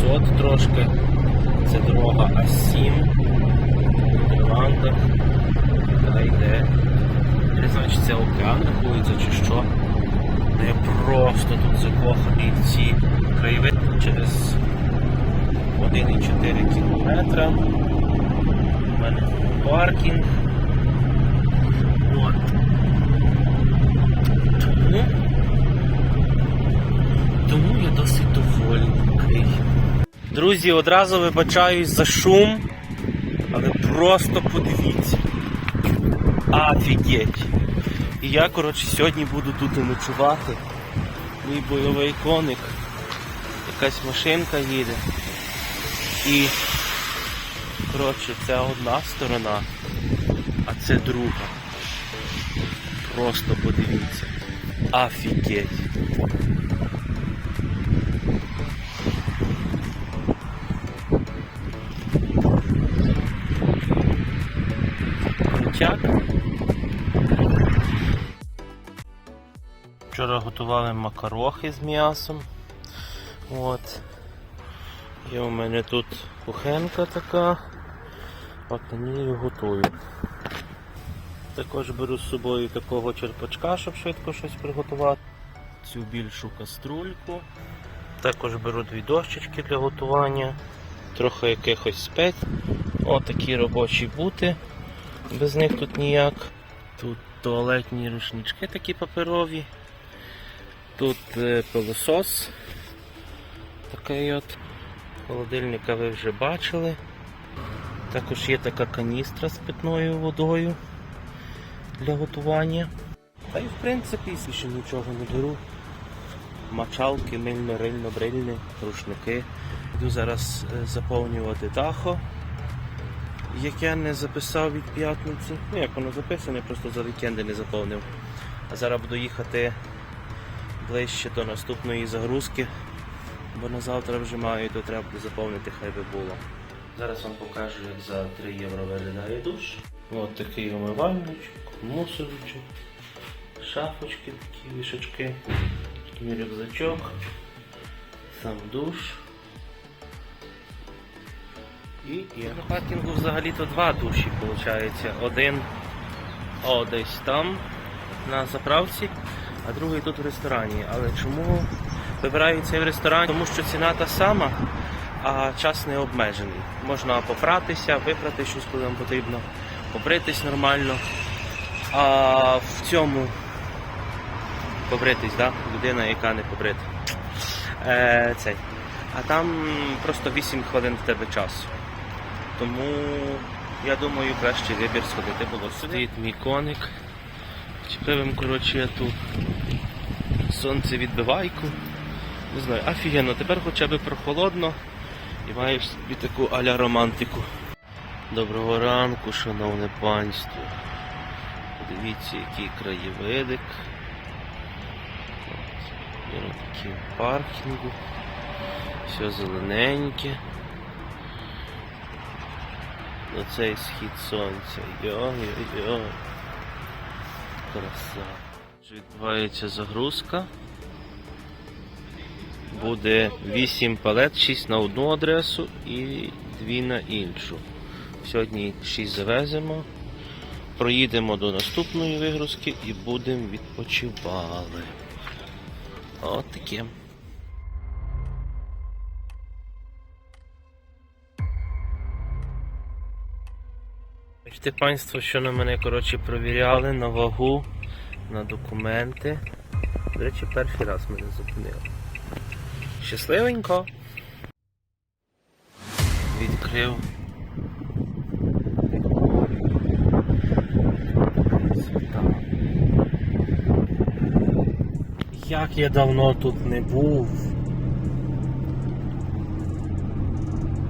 500 трошки. Це дорога А7. В Нідерландах. Та йде. Не знаю, чи це океан рахується, чи що. Я просто тут закоханий в ці краєвиди через 1,4 кілометра. У мене паркінг. Друзі, одразу вибачаюсь за шум, але просто подивіться. Офігеть. І я, коротше, сьогодні буду тут ночувати. Мій бойовий коник. Якась машинка їде. І, коротше, це одна сторона, а це друга. Просто подивіться. Офігеть. Крутяк. Вчора готували макарохи з м'ясом. От. І у мене тут кухенка така. От на ній готую. Також беру з собою такого черпачка, щоб швидко щось приготувати. Цю більшу каструльку. Також беру дві дощечки для готування, трохи якихось спець. Отакі робочі бути. Без них тут ніяк. Тут туалетні рушнички такі паперові. Тут е, пилосос. Такий от. Холодильника ви вже бачили. Також є така каністра з питною водою для готування. Та й в принципі більше нічого не беру. Мочалки, мильно, рильно, брильні, рушники. Йду зараз е, заповнювати дахо, яке не записав від п'ятниці. Ну як воно записане, просто за вікенди не заповнив. А зараз буду їхати ближче до наступної загрузки, бо на завтра вже маю, то треба буде заповнити, хай би було. Зараз вам покажу, як за 3 євро виглядає душ. Ось такий умивальничок, мусорочок, шафочки, такі вішачки, рюкзачок, сам душ. І є. На паркінгу взагалі-то два душі, виходить. Один о, десь там, на заправці, а другий тут в ресторані. Але чому вибираю цей в ресторані? Тому що ціна та сама, а час не обмежений. Можна попратися, випрати щось, коли вам потрібно, побритись нормально. А в цьому побритись, да? людина, яка не побрита. Е, цей. А там просто 8 хвилин в тебе часу. Тому я думаю, краще вибір сходити було сюди. Стоїть мій коник. Чепив коротше, я ту сонцевідбивайку. Не знаю, офігенно, тепер хоча б прохолодно і маєш собі таку аля романтику. Доброго ранку, шановне панство. Подивіться, який краєвидик. Такий паркінгу. Все зелененьке. Оцей схід сонця. Йо-йо-йо. Краса. Відбувається загрузка. Буде 8 палет, 6 на одну адресу і 2 на іншу. Сьогодні 6 завеземо. Проїдемо до наступної вигрузки і будемо відпочивали. От. Бачите, панство, що на мене коротше, провіряли на вагу, на документи. До речі, перший раз мене зупинили. Щасливенько. Відкрив. Як я давно тут не був.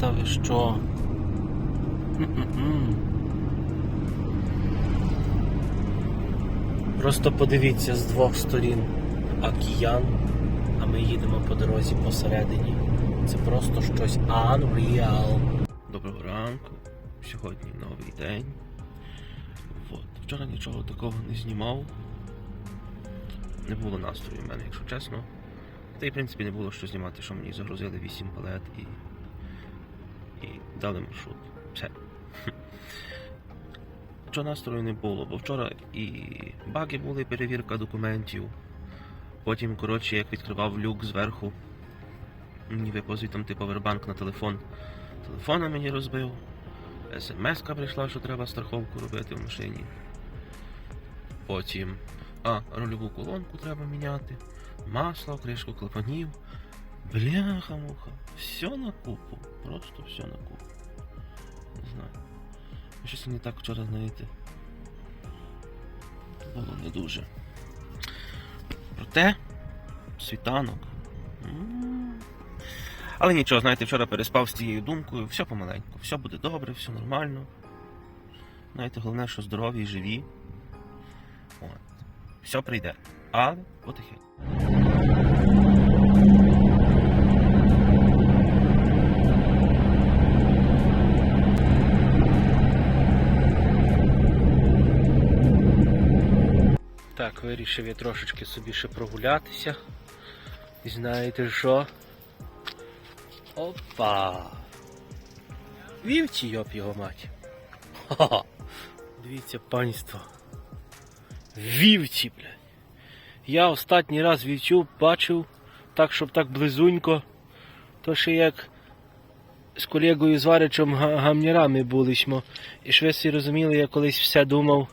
Та ви що? М-м-м. Просто подивіться з двох сторін океан, а ми їдемо по дорозі посередині. Це просто щось unreal. Доброго ранку. Сьогодні новий день. От. Вчора нічого такого не знімав. Не було настрою в мене, якщо чесно. Та й в принципі не було що знімати, що мені загрузили 8 палет і, і дали маршрут. Все. Що настрою не було, бо вчора і баги були, перевірка документів. Потім, коротше, як відкривав люк зверху, мені випав звітом типу повербанк на телефон. Телефона мені розбив. СМС-ка прийшла, що треба страховку робити в машині. Потім. А, рольову колонку треба міняти. Масло, кришку клапанів. Бляха-муха. Все на купу. Просто все на купу. Не знаю. Щось не так вчора, знаєте. Було не дуже. Проте, світанок. Але нічого, знаєте, вчора переспав з цією думкою, все помаленьку, все буде добре, все нормально. Знаєте, головне, що здорові і живі. От. Все прийде. Але потихеньку. Так, вирішив я трошечки собі ще прогулятися. І знаєте що? Опа! Вівці, йоп його мать. Ха-ха. Дивіться, панство. Вівці, блядь. Я останній раз вівцю бачив так, щоб так близунько. То ще як з колегою Зваричем га- гамнярами булишмо. І ж ви всі розуміли, я колись все думав,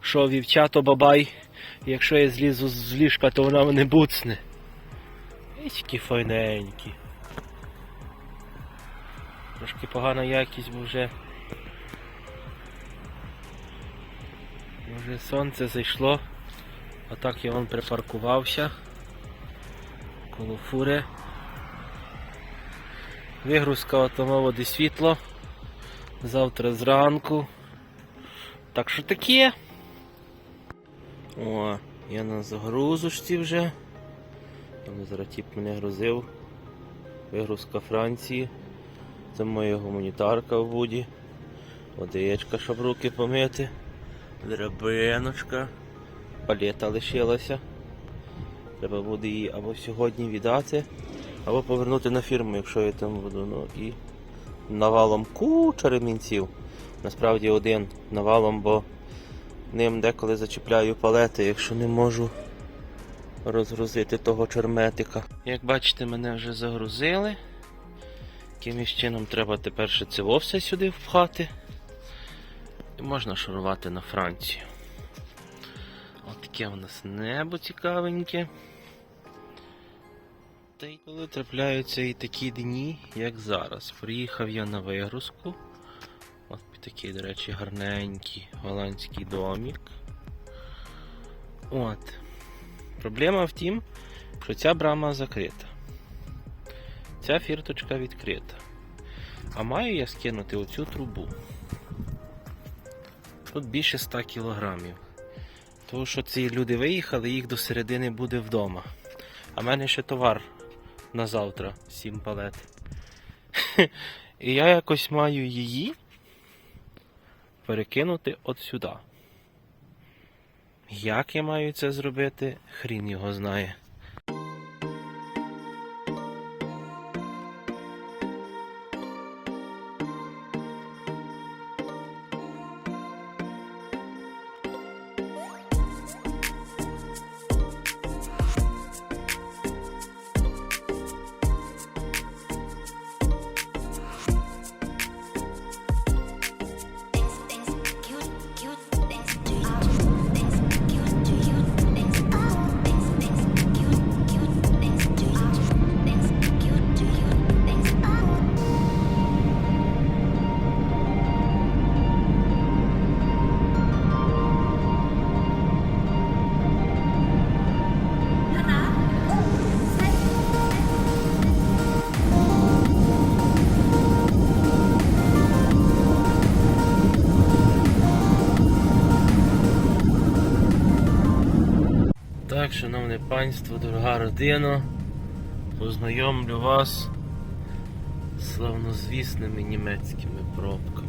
що вівця то бабай. Якщо я злізу з ліжка, то вона мене буцне. І такі файненькі. Трошки погана якість, бо вже. Вже сонце зайшло. А так я вон припаркувався. Коло фури. Вигрузка автомоводи світло. Завтра зранку. Так що таке? О, я на загрузочці вже. Там зараз тіп мене грузив. Вигрузка Франції. Це моя гуманітарка в буді. Водичка, щоб руки помити. Драбиночка. Палета лишилася. Треба буде її або сьогодні віддати, або повернути на фірму, якщо я там буду. Ну і навалом куча ремінців. Насправді один навалом, бо ним деколи зачіпляю палети, якщо не можу розгрузити того черметика. Як бачите, мене вже загрузили. Якимось чином треба тепер ще це все сюди впхати. І можна шарувати на Францію. От таке у нас небо цікавеньке. Та й коли трапляються і такі дні, як зараз. Приїхав я на вигрузку. От такий, до речі, гарненький голландський домик. От. Проблема в тім, що ця брама закрита. Ця фірточка відкрита. А маю я скинути оцю трубу. Тут більше 100 кілограмів. Тому що ці люди виїхали, їх до середини буде вдома. А в мене ще товар на завтра, 7 палет. І я якось маю її перекинути от сюди. Як я маю це зробити, хрін його знає. Так, шановне панство, дорога родина, познайомлю вас з славнозвісними німецькими пробками.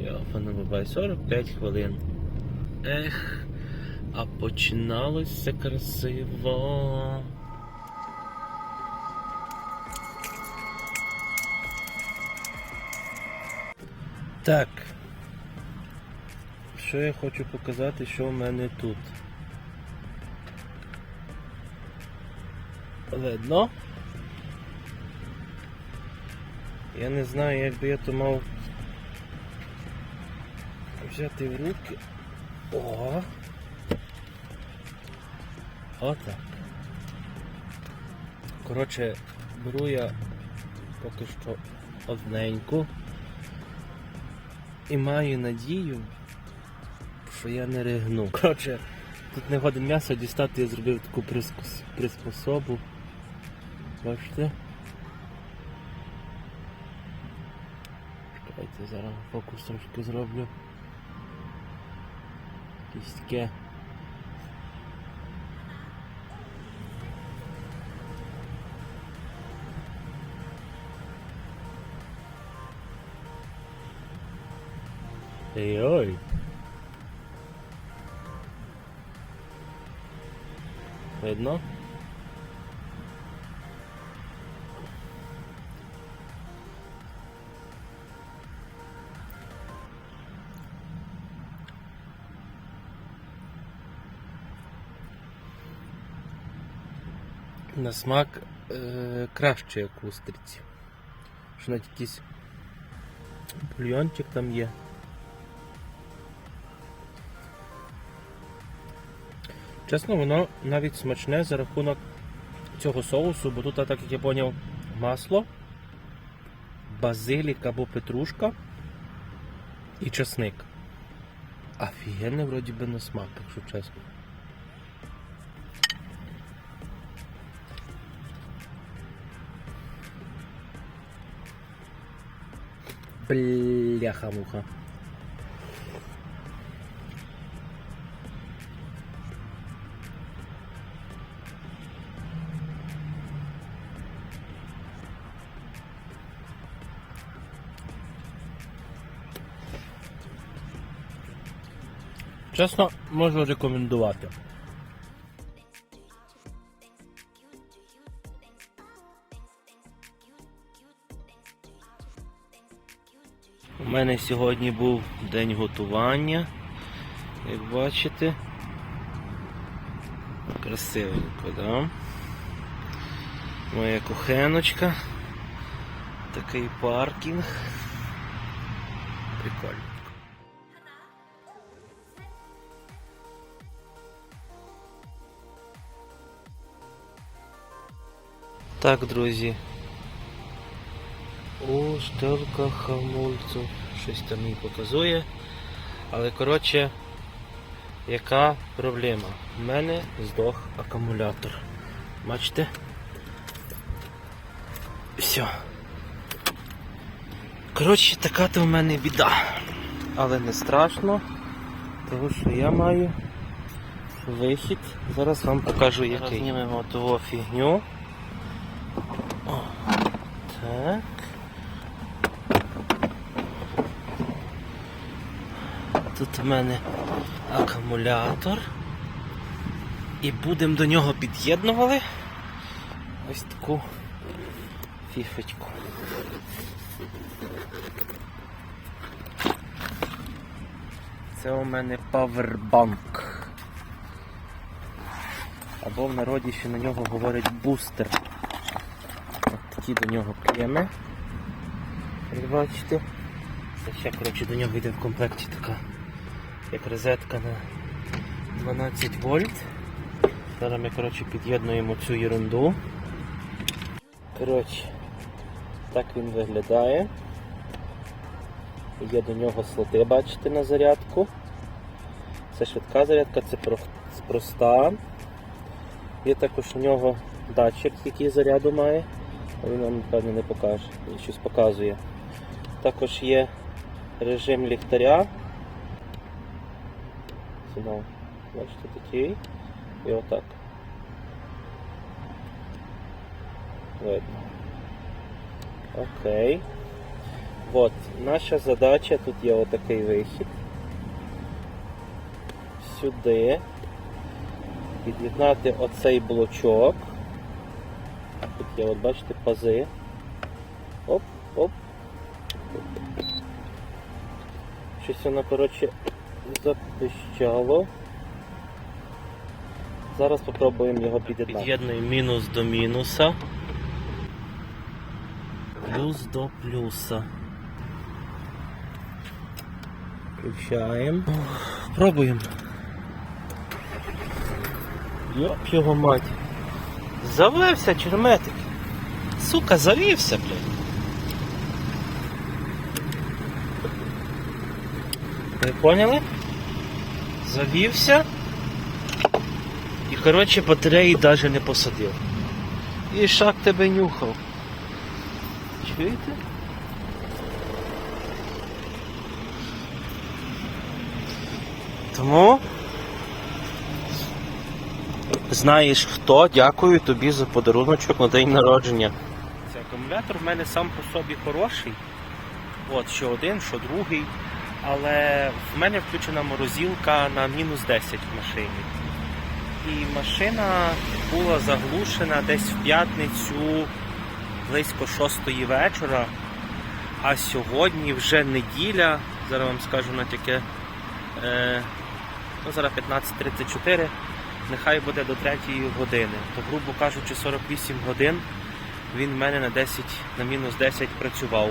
Я бабай 45 хвилин. Ех, А починалося красиво. Так. Що я хочу показати, що в мене тут? Видно? Я не знаю, як би я то мав взяти в руки. О! Отак. Коротше, беру я поки що одненьку і маю надію, що я не ригну. Коротше, тут не годин м'ясо дістати, я зробив таку прискос- приспособу. Бачите? Чекайте, зараз фокус трошки зроблю. Якесь таке. Ой-ой. Видно? На смак е, краще, як устриці. Що навіть якийсь бульйончик там є. Чесно, воно навіть смачне за рахунок цього соусу, бо тут, так як я поняв, масло, базилік або петрушка і чесник. Офігенне вроді би на смак, якщо чесно. Бляха-муха. Чесно, можу рекомендувати. У мене сьогодні був день готування. Як бачите. Красивенько, да? Моя кухеночка. Такий паркінг. Прикольно. Так, друзі. О, штелка хамульців. Щось там мені показує. Але коротше, яка проблема? У мене здох акумулятор. Бачите? Все. Коротше, така то в мене біда. Але не страшно, тому що я маю вихід. Зараз вам покажу який. Знімемо того фігню. Так. Тут у мене акумулятор. І будемо до нього під'єднували ось таку фіфочку. Це у мене павербанк. Або в народі ще на нього говорять бустер. От до нього клеми. Як бачите. Це ще коротше, до нього йде в комплекті така як розетка на 12 вольт. Зараз ми коротше, під'єднуємо цю ерунду. Коротше, так він виглядає. Є до нього слоти, бачите, на зарядку. Це швидка зарядка, це про- проста. Є також у нього датчик, який заряду має, він нам напевно не покаже, він щось показує. Також є режим ліхтаря. Сигнал, бачите, такий. І отак. Видно. Окей. От, наша задача, тут є отакий вихід. Сюди. під'єднати оцей блочок. Є, от бачите, пази. Оп, оп. Щось воно, коротше, запищало. Зараз спробуємо його під'єднати. Під'єднуємо мінус до мінуса. Плюс до плюса. Включаємо. Пробуємо. Йоп його мать. Завився черметик. Сука, завівся, блядь. Ви поняли? Завівся. І коротше батареї навіть не посадив. І шаг тебе нюхав. Чуєте? Тому знаєш хто, дякую тобі за подаруночок на день народження. Цей акумулятор в мене сам по собі хороший. От, що один, що другий. Але в мене включена морозилка на мінус 10 в машині. І машина була заглушена десь в п'ятницю близько 6 вечора. А сьогодні вже неділя, зараз вам скажу на таке, е, ну зараз 15.34, нехай буде до 3 години. То, грубо кажучи, 48 годин він в мене на 10, на мінус 10 працював.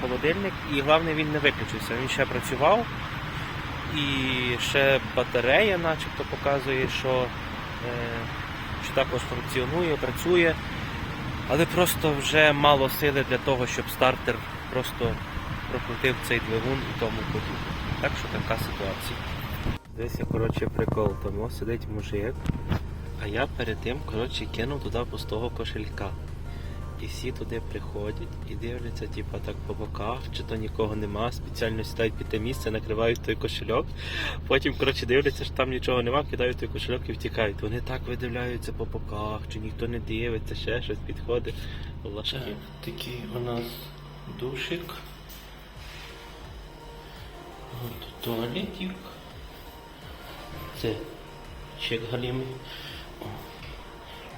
Холодильник, і головне він не виключився. Він ще працював. І ще батарея начебто показує, що, е, що також функціонує, працює. Але просто вже мало сили для того, щоб стартер просто прокрутив цей двигун і тому подібне. Так що така ситуація. Десь я коротше прикол, тому сидить мужик, а я перед тим коротше, кинув туди пустого кошелька. І всі туди приходять і дивляться, типу, так по боках, чи то нікого нема, спеціально сідають під те місце, накривають той кошельок. Потім, коротше, дивляться, що там нічого нема, кидають той кошельок і втікають. Вони так видивляються по боках, чи ніхто не дивиться, ще щось підходить. Лашки. Такий у нас душик. От туалетик. Це чек галімий.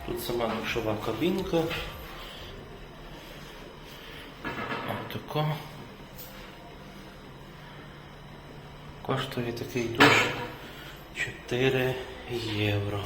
Тут сама душова кабінка. Отако. Коштує такий душ 4 євро.